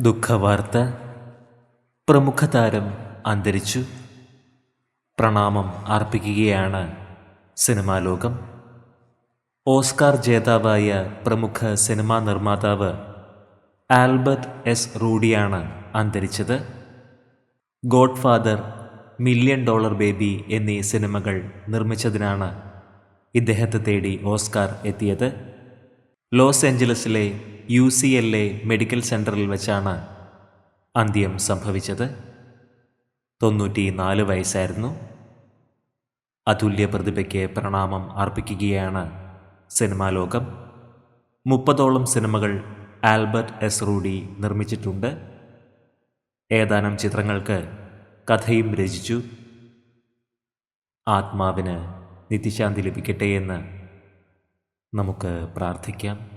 ദുഃഖവാർത്ത പ്രമുഖ താരം അന്തരിച്ചു. പ്രണാമം അർപ്പിക്കുകയാണ് സിനിമാ ലോകം. ഓസ്കാർ ജേതാവായ പ്രമുഖ സിനിമാ നിർമ്മാതാവ് ആൽബർട്ട് എസ്. റൂഡിയാണ് അന്തരിച്ചത്. Godfather million dollar baby എന്നീ സിനിമകൾ നിർമ്മിച്ചതിനാണ് ഇദ്ദേഹത്തെ തേടി ഓസ്കാർ എത്തിയത്. Los ഏഞ്ചലസിലെ U C L A medical സെന്ററിൽ വെച്ചാണ് അന്ത്യം സംഭവിച്ചത്. തൊണ്ണൂറ്റി നാല് വയസ്സായിരുന്നു. അതുല്യ പ്രതിഭയ്ക്ക് പ്രണാമം അർപ്പിക്കുകയാണ് സിനിമാ ലോകം. മുപ്പതോളം സിനിമകൾ ആൽബർട്ട് എസ്. റൂഡി നിർമ്മിച്ചിട്ടുണ്ട്. ഏതാനും ചിത്രങ്ങൾക്ക് കഥയും രചിച്ചു. ആത്മാവിന് നിത്യശാന്തി ലഭിക്കട്ടെ എന്ന് നമുക്ക് പ്രാർത്ഥിക്കാം.